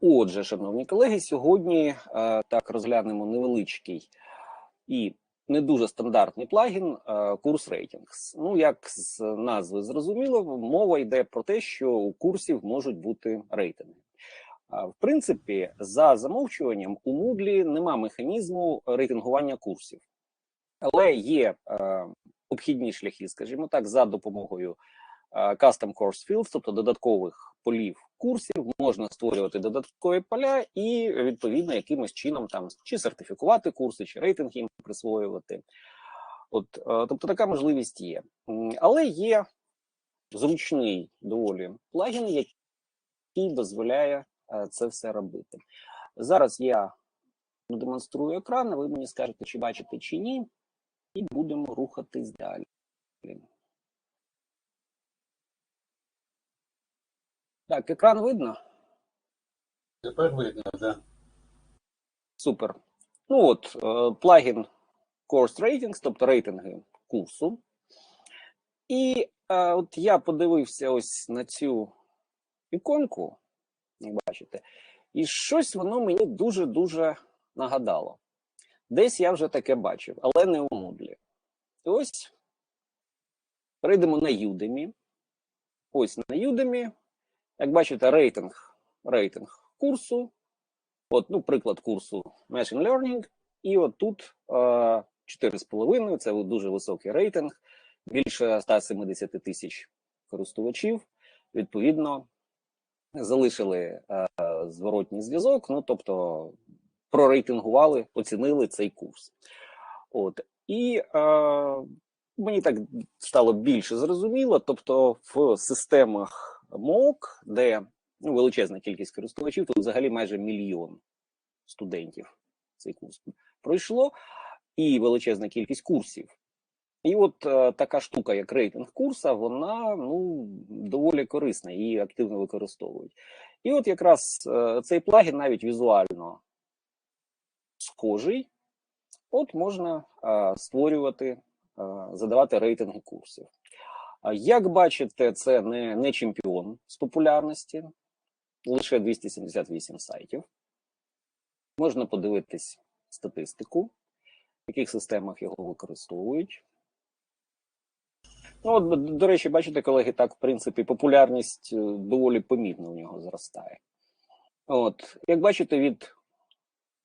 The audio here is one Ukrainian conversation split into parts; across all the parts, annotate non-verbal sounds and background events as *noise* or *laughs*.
Отже, шановні колеги, сьогодні е, так розглянемо невеличкий і не дуже стандартний плагін е, курс рейтингс. Ну, як з назви зрозуміло, мова йде про те, що у курсів можуть бути рейтинги. В принципі, за замовчуванням у Moodle нема механізму рейтингування курсів, але є е, обхідні шляхи, скажімо так, за допомогою Custom Course Fields, тобто додаткових полів курсів, можна створювати додаткові поля і відповідно якимось чином там чи сертифікувати курси, чи рейтинг їм присвоювати. От, е, тобто така можливість є. Але є зручний доволі плагін, який дозволяє е, це все робити. Зараз я демонструю екран, ви мені скажете, чи бачите, чи ні, і будемо рухатись далі. Так, екран видно? Тепер видно, да. Супер. Ну от, е, плагін Course Ratings, тобто рейтинги курсу. І е, от я подивився ось на цю іконку, як бачите, і щось воно мені дуже-дуже нагадало. Десь я вже таке бачив, але не у Moodle. Ось перейдемо на Udemy. Ось на Udemy. Як бачите, рейтинг, рейтинг курсу. От, ну, приклад курсу Machine Learning. І от тут е, 4,5 це дуже високий рейтинг, більше 170 тисяч користувачів. Відповідно, залишили е, зворотній зв'язок, ну тобто прорейтингували, оцінили цей курс. От. І е, мені так стало більше зрозуміло. Тобто, в системах МООК, де ну, величезна кількість користувачів, тут взагалі майже мільйон студентів цей курс пройшло, і величезна кількість курсів. І от е, така штука, як рейтинг курса, вона ну доволі корисна, її активно використовують. І от якраз е, цей плагін навіть візуально схожий. От можна е, створювати, е, задавати рейтинги курсів. Як бачите, це не, не чемпіон з популярності, лише 278 сайтів. Можна подивитись статистику, в яких системах його використовують. Ну, от, до речі, бачите, колеги, так, в принципі, популярність е, доволі помітно у нього зростає. От, як бачите, від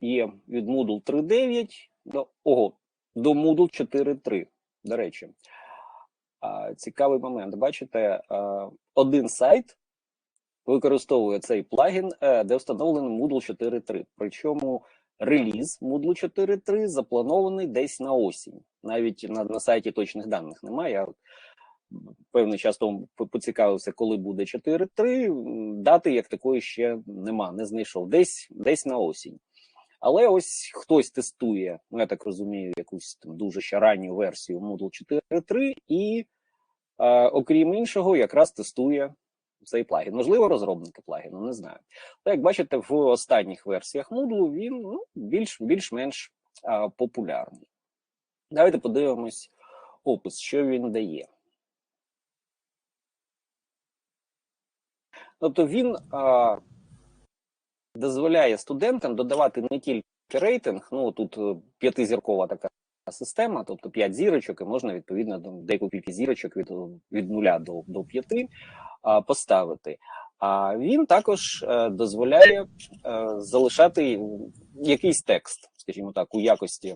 є від Moodle 3.9 до ого, до Moodle 4.3, до речі. Цікавий момент. Бачите, один сайт використовує цей плагін, е, де встановлений Moodle 4.3. Причому реліз Moodle 4.3 запланований десь на осінь. Навіть на, на сайті точних даних немає. Я певний час тому поцікавився, коли буде 4.3. Дати як такої ще нема, не знайшов. Десь десь на осінь. Але ось хтось тестує, ну я так розумію, якусь там дуже ще ранню версію Moodle 4.3 і, окрім іншого, якраз тестує цей плагін. Можливо, розробники плагіну, не знаю. Але як бачите, в останніх версіях Moodle він ну, більш, більш-менш е, популярний. Давайте подивимось опис, що він дає. Тобто він а, дозволяє студентам додавати не тільки рейтинг, ну тут е, п'ятизіркова така система, тобто п'ять зірочок, і можна відповідно до деяку кількість зірочок від від нуля до до п'яти поставити. А він також е, дозволяє е, залишати якийсь текст, скажімо так, у якості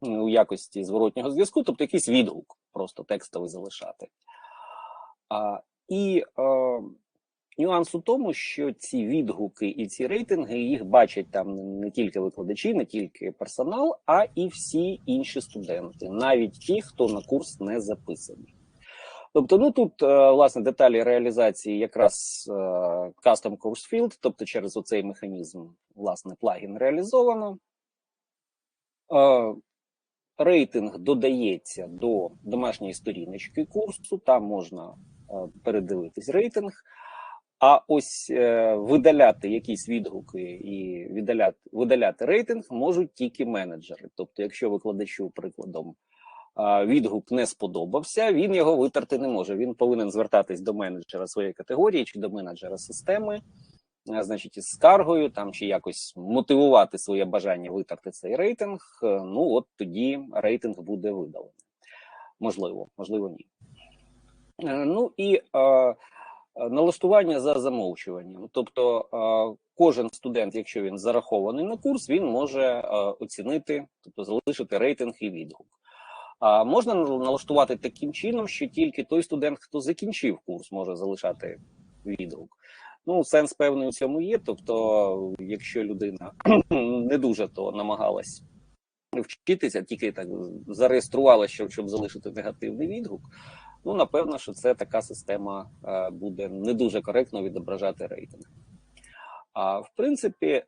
у якості зворотнього зв'язку, тобто якийсь відгук, просто текстовий залишати. І е, Нюанс у тому, що ці відгуки і ці рейтинги їх бачать там не тільки викладачі, не тільки персонал, а і всі інші студенти, навіть ті, хто на курс не записаний. Тобто, ну тут е, власне деталі реалізації якраз е, Custom Course Field, тобто через оцей механізм, власне, плагін реалізовано. Е, рейтинг додається до домашньої сторіночки курсу, там можна передивитись рейтинг. А ось е, видаляти якісь відгуки і видаляти видаляти рейтинг можуть тільки менеджери. Тобто, якщо викладачу прикладом е, відгук не сподобався, він його витерти не може. Він повинен звертатись до менеджера своєї категорії чи до менеджера системи е, значить, із скаргою там чи якось мотивувати своє бажання витерти цей рейтинг, е, ну от тоді рейтинг буде видалений. Можливо, можливо, ні. Е, Ну і е, налаштування за замовчуванням. Тобто, е, кожен студент, якщо він зарахований на курс, він може е, оцінити, тобто залишити рейтинг і відгук. А можна налаштувати таким чином, що тільки той студент, хто закінчив курс, може залишати відгук. Ну, сенс певний у цьому є. Тобто, якщо людина *clears throat* не дуже то намагалась вчитися, тільки так зареєструвалася, щоб, щоб залишити негативний відгук. Ну, напевно, що це така система е, буде не дуже коректно відображати рейтинг. А в принципі, е,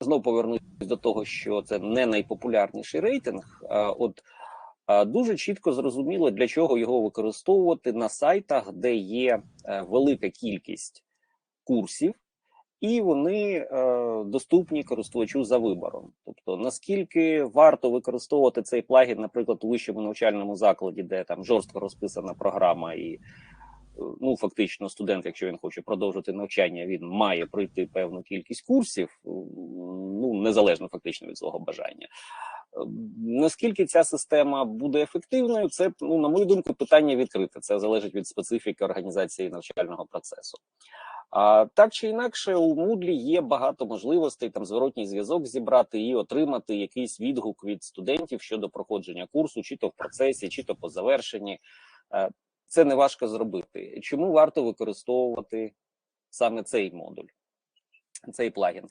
знову повернусь до того, що це не найпопулярніший рейтинг. Е, от дуже чітко зрозуміло, для чого його використовувати на сайтах, де є велика кількість курсів, і вони е, доступні користувачу за вибором. Тобто, наскільки варто використовувати цей плагін, наприклад, у вищому навчальному закладі, де там жорстко розписана програма, і е, ну фактично студент, якщо він хоче продовжити навчання, він має пройти певну кількість курсів, ну незалежно фактично від свого бажання. Е, Наскільки ця система буде ефективною, це ну на мою думку питання відкрите. Це залежить від специфіки організації навчального процесу. А так чи інакше, у Moodle є багато можливостей там зворотній зв'язок зібрати і отримати якийсь відгук від студентів щодо проходження курсу, чи то в процесі, чи то по завершенні. Е, Це не важко зробити. Чому варто використовувати саме цей модуль, цей плагін?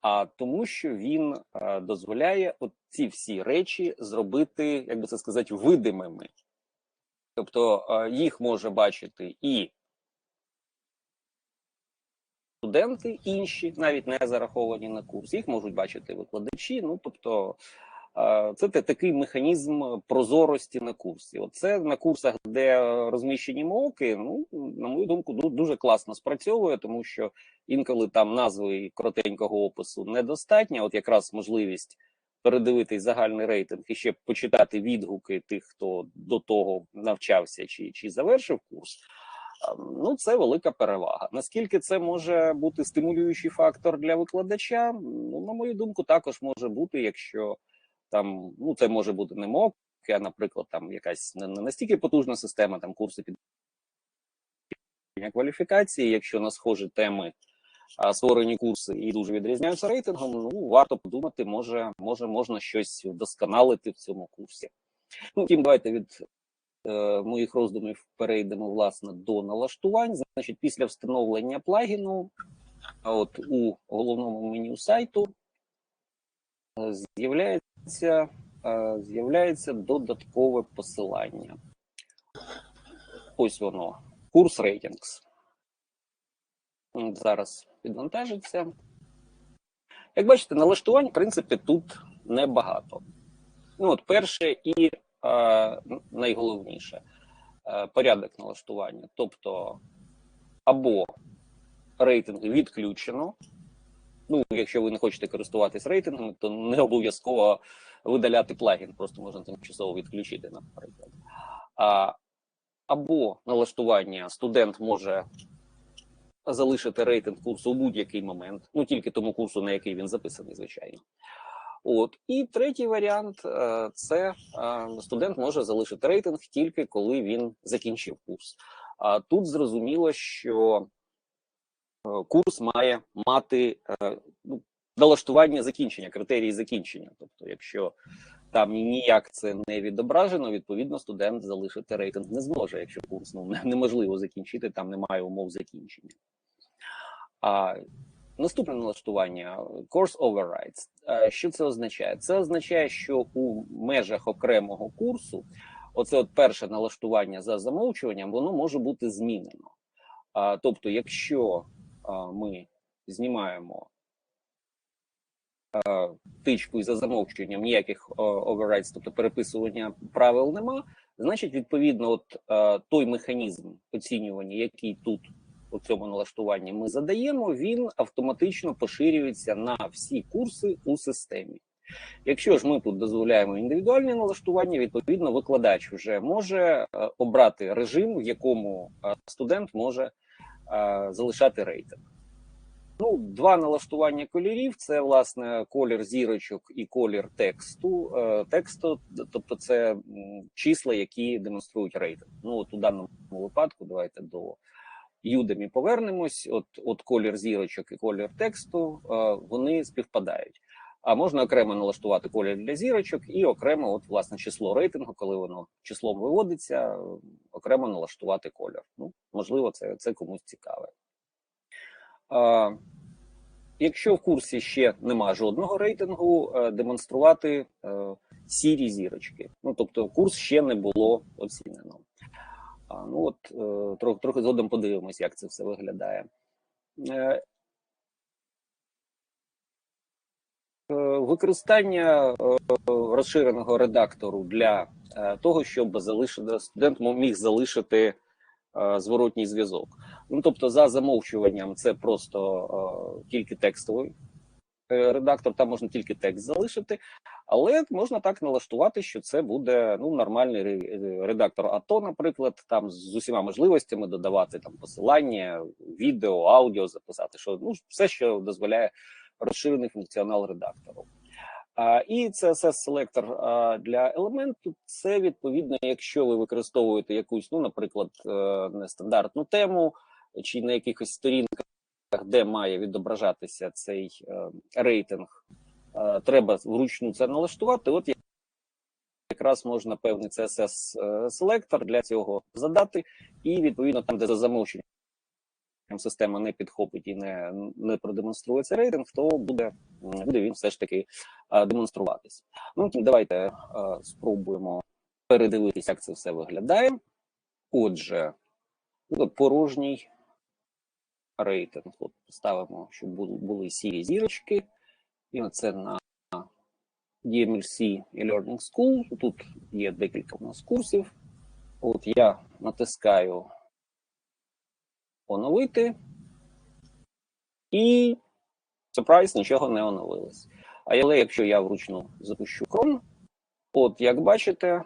А тому, що він е, дозволяє ці всі речі зробити, як би це сказати, видимими. Тобто е, їх може бачити і студенти інші, навіть не зараховані на курс, їх можуть бачити викладачі. Ну тобто, це такий механізм прозорості на курсі. Оце на курсах, де розміщені моки, ну на мою думку, ду- дуже класно спрацьовує, тому що інколи там назви коротенького опису недостатньо. От якраз можливість передивитись загальний рейтинг і ще почитати відгуки тих, хто до того навчався чи, чи завершив курс. А, Ну, це велика перевага. Наскільки це може бути стимулюючий фактор для викладача? Ну, на мою думку, також може бути, якщо там ну це може бути не МОК, а, наприклад, там якась не, настільки потужна система, там курси підвищення кваліфікації, якщо на схожі теми а, створені курси і дуже відрізняються рейтингом, ну варто подумати, може, може можна щось вдосконалити в цьому курсі. Ну, тим давайте від моїх роздумів перейдемо власне до налаштувань. Значить, після встановлення плагіну, от у головному меню сайту е, з'являється, е, з'являється додаткове посилання. Ось воно. Курс рейтингс. Зараз підвантажиться. Як бачите, налаштувань, в принципі, тут небагато. Ну, от перше і е, найголовніше е, порядок налаштування. Тобто, або рейтинги відключено. Ну, якщо ви не хочете користуватись рейтингами, то не обов'язково видаляти плагін, просто можна тимчасово відключити, наприклад. А, або налаштування студент може залишити рейтинг курсу у будь-який момент, ну тільки тому курсу, на який він записаний, звичайно. От і третій варіант е, це е, студент може залишити рейтинг тільки коли він закінчив курс. А тут зрозуміло, що е, курс має мати ну, налаштування закінчення, критерії закінчення. Тобто, якщо там ніяк це не відображено, відповідно, студент залишити рейтинг не зможе, якщо курс ну, *laughs* неможливо закінчити, там немає умов закінчення. А наступне налаштування course overrides. Е, Що це означає? Це означає, що у межах окремого курсу, оце от перше налаштування за замовчуванням, воно може бути змінено. Тобто, якщо ми знімаємо тичку і за замовчуванням ніяких overrides, тобто переписування правил нема, значить, відповідно, от а, той механізм оцінювання, який тут у цьому налаштуванні ми задаємо, він автоматично поширюється на всі курси у системі. Якщо ж ми тут дозволяємо індивідуальні налаштування, відповідно, викладач вже може е, обрати режим, в якому е, студент може е, залишати рейтинг. Ну, два налаштування кольорів: це власне колір зірочок і колір тексту. Тексту, тобто, це числа, які демонструють рейтинг. Ну, от у даному випадку, давайте до Udemy повернемось. От, от колір зірочок і колір тексту е, вони співпадають. А можна окремо налаштувати колір для зірочок і окремо, от власне, число рейтингу, коли воно числом виводиться, окремо налаштувати колір. Ну, можливо, це, це комусь цікаве. А, якщо в курсі ще нема жодного рейтингу, е, демонструвати е, сірі зірочки. Ну, тобто, курс ще не було оцінено. А, ну от е, трохи, трохи згодом подивимось, як це все виглядає. Е, е, Використання розширеного редактору для того, щоб залишити студент міг залишити зворотній зв'язок. Ну тобто, за замовчуванням, це просто тільки текстовий редактор, там можна тільки текст залишити, але можна так налаштувати, що це буде ну нормальний редактор АТО, наприклад, там з усіма можливостями додавати там посилання, відео, аудіо записати, що ну все, що дозволяє розширений функціонал редактору. А, і css селектор для елементу це відповідно, якщо ви використовуєте якусь, ну, наприклад, е, нестандартну тему, чи на якихось сторінках, де має відображатися цей е, рейтинг, е, треба вручну це налаштувати. От якраз можна певний css селектор для цього задати, і відповідно там, де за замовченням система не підхопить і не, не продемонструє цей рейтинг, то буде, буде він все ж таки демонструватись. Ну давайте спробуємо передивитися, як це все виглядає. Отже, ну, порожній рейтинг. От ставимо, щоб були, були сірі зірочки. І оце на DMLC і Learning School. Тут є декілька у нас курсів. От я натискаю оновити. І сюрприз, нічого не оновилось. Але якщо я вручну запущу Chrome, от як бачите,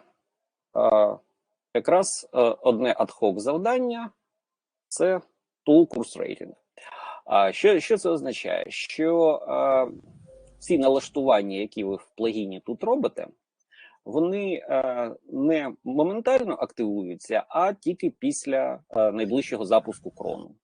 якраз одне ad-hoc завдання це tool курс рейтинг. А що, що це означає? Що а, ці налаштування, які ви в плагіні тут робите, вони е, не моментально активуються, а тільки після е, найближчого запуску крону.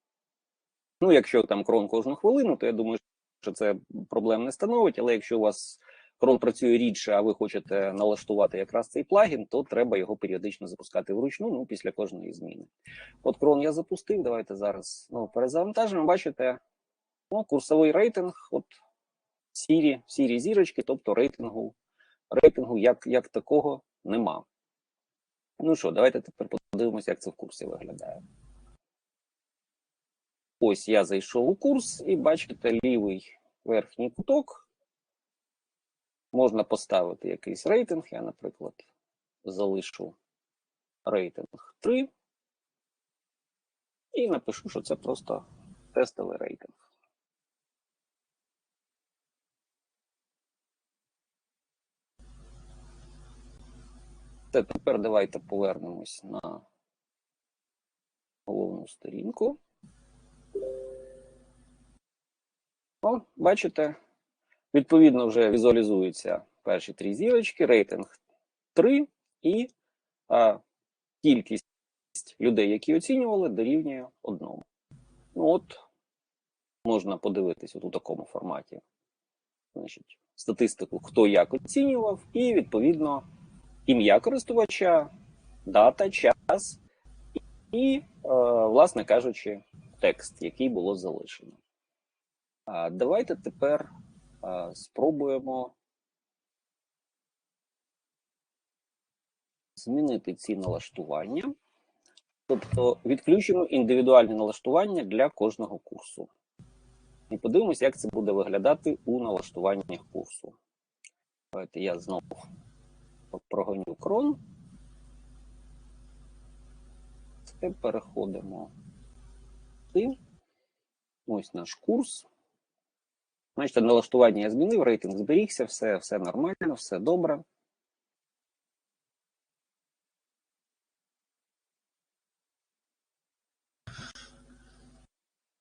Ну, якщо там крон кожну хвилину, то я думаю, що це проблем не становить. Але якщо у вас крон працює рідше, а ви хочете налаштувати якраз цей плагін, то треба його періодично запускати вручну, ну після кожної зміни. От крон я запустив. Давайте зараз ну, перезавантажимо. Бачите, ну, курсовий рейтинг, от сірі, сірі зірочки, тобто рейтингу рейтингу як, як такого нема. Ну що, давайте тепер подивимося, як це в курсі виглядає. Ось я зайшов у курс, і бачите, лівий верхній куток. Можна поставити якийсь рейтинг. Я, наприклад, залишу рейтинг 3 і напишу, що це просто тестовий рейтинг. Тепер давайте повернемось на головну сторінку. О, бачите, відповідно вже візуалізуються перші три зірочки, рейтинг 3 і а, кількість людей, які оцінювали, дорівнює одному. Ну от, можна подивитись от у такому форматі. Значить, статистику, хто як оцінював, і відповідно ім'я користувача, дата, час і, е, власне кажучи, текст, який було залишено. А давайте тепер спробуємо змінити ці налаштування. Тобто відключимо індивідуальні налаштування для кожного курсу. І подивимося, як це буде виглядати у налаштуваннях курсу. Давайте я знову прогоню крон. Це переходимо. Ось наш курс. Значить, налаштування я змінив, рейтинг зберігся, все, все нормально, все добре.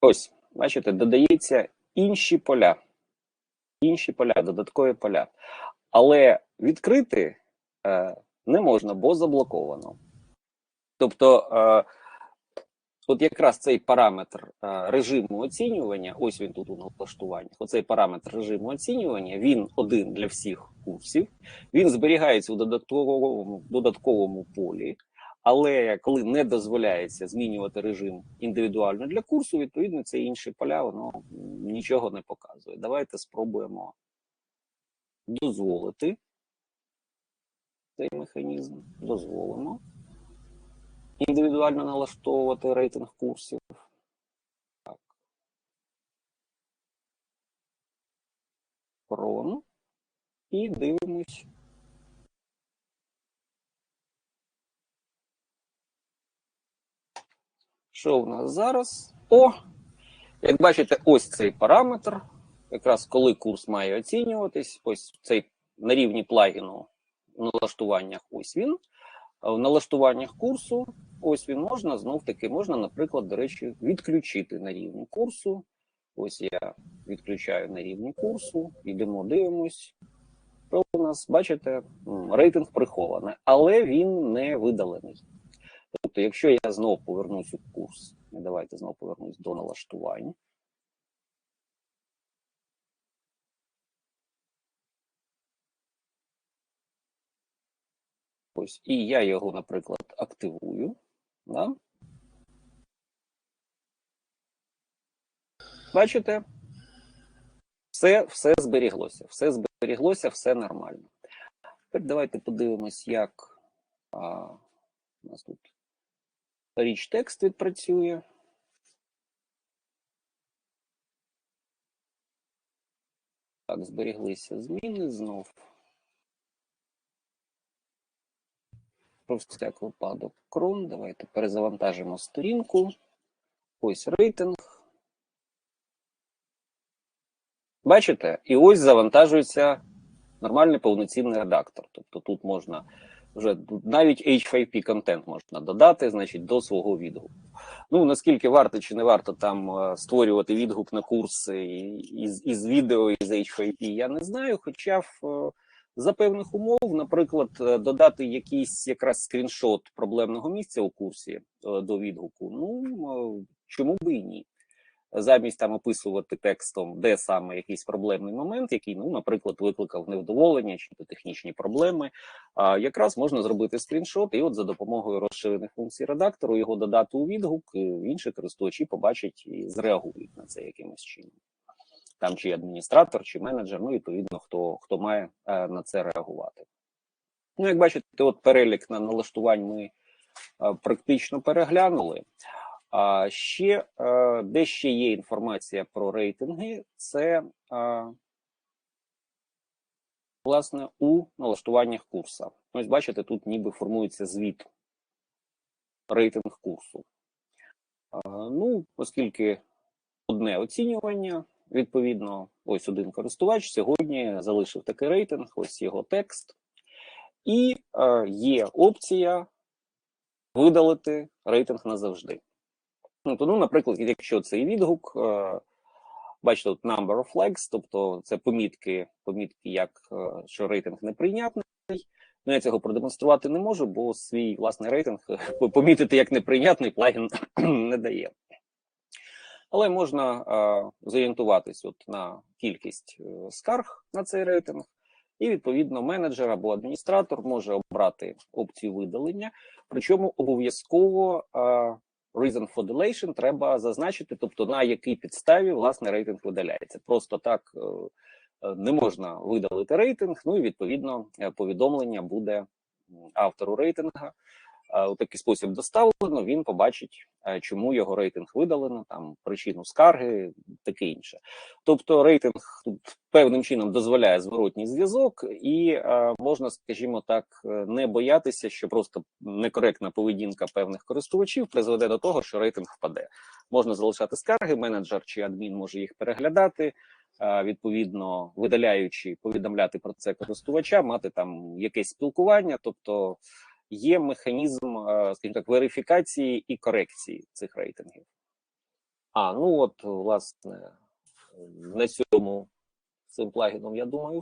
Ось, бачите, додається інші поля. Інші поля, додаткові поля. Але відкрити е, не можна, бо заблоковано. Тобто, е, от якраз цей параметр е, режиму оцінювання, ось він тут у налаштуваннях, оцей параметр режиму оцінювання, він один для всіх курсів, він зберігається у додатковому, додатковому полі. Але коли не дозволяється змінювати режим індивідуально для курсу, відповідно, це інші поля, воно нічого не показує. Давайте спробуємо дозволити цей механізм. Дозволимо індивідуально налаштовувати рейтинг курсів. Так. Крон. І дивимось. Що в нас зараз? О! Як бачите, ось цей параметр. Якраз коли курс має оцінюватись, ось цей на рівні плагіну в налаштуваннях, ось він. В налаштуваннях курсу, ось він можна, знов таки, можна, наприклад, до речі, відключити на рівні курсу. Ось я відключаю на рівні курсу, йдемо, дивимось. Що у нас, бачите, рейтинг прихований, але він не видалений. Тобто, якщо я знову повернусь у курс, давайте знову повернусь до налаштувань. Ось, і я його, наприклад, активую. Да? Бачите? Все, все зберіглося, все зберіглося, все нормально. Тепер давайте подивимось, як а, у нас тут річ текст відпрацює. Так, зберіглися зміни знов. Про всяк випадок крон. Давайте перезавантажимо сторінку. Ось рейтинг. Бачите? І ось завантажується нормальний повноцінний редактор. Тобто тут можна вже навіть H5P контент можна додати, значить, до свого відгуку. Ну наскільки варто чи не варто там е, створювати відгук на курси із, із відео із H5P, я не знаю. Хоча в е, за певних умов, наприклад, е, додати якийсь якраз скріншот проблемного місця у курсі е, до відгуку. Ну е, чому би і ні? Замість там описувати текстом, де саме якийсь проблемний момент, який, ну, наприклад, викликав невдоволення чи технічні проблеми, а якраз можна зробити скріншот, і от за допомогою розширених функцій редактору його додати у відгук, інші користувачі побачать і зреагують на це якимось чином. Там чи адміністратор, чи менеджер, ну відповідно, хто хто має е, на це реагувати. Ну, як бачите, от перелік на налаштувань ми е, практично переглянули. А ще е, де ще є інформація про рейтинги, це власне у налаштуваннях курса. Ось бачите, тут ніби формується звіт рейтинг курсу. Ну, оскільки одне оцінювання, відповідно, ось один користувач сьогодні залишив такий рейтинг, ось його текст, і е, є опція видалити рейтинг назавжди. Ну, то, наприклад, якщо цей відгук, е, бачите, тут number of flags, тобто це помітки, помітки, як е, що рейтинг неприйнятний. Ну, я цього продемонструвати не можу, бо свій власний рейтинг *laughs* помітити як неприйнятний плагін *clears throat* не дає. Але можна е, зорієнтуватись от на кількість е, скарг на цей рейтинг, і відповідно менеджер або адміністратор може обрати опцію видалення. Причому обов'язково е, reason for deletion треба зазначити, тобто на якій підставі власне рейтинг видаляється. Просто так е, не можна видалити рейтинг. Ну і відповідно е, повідомлення буде автору рейтинга. Е, у такий спосіб доставлено, він побачить, е, чому його рейтинг видалено, там причину скарги, таке інше. Тобто, рейтинг тут певним чином дозволяє зворотній зв'язок, і е, можна, скажімо так, не боятися, що просто некоректна поведінка певних користувачів призведе до того, що рейтинг впаде. Можна залишати скарги, менеджер чи адмін може їх переглядати. Відповідно, видаляючи, повідомляти про це користувача, мати там якесь спілкування, тобто є механізм, скажімо так, верифікації і корекції цих рейтингів. А, ну от, власне, на цьому цим плагіном, я думаю,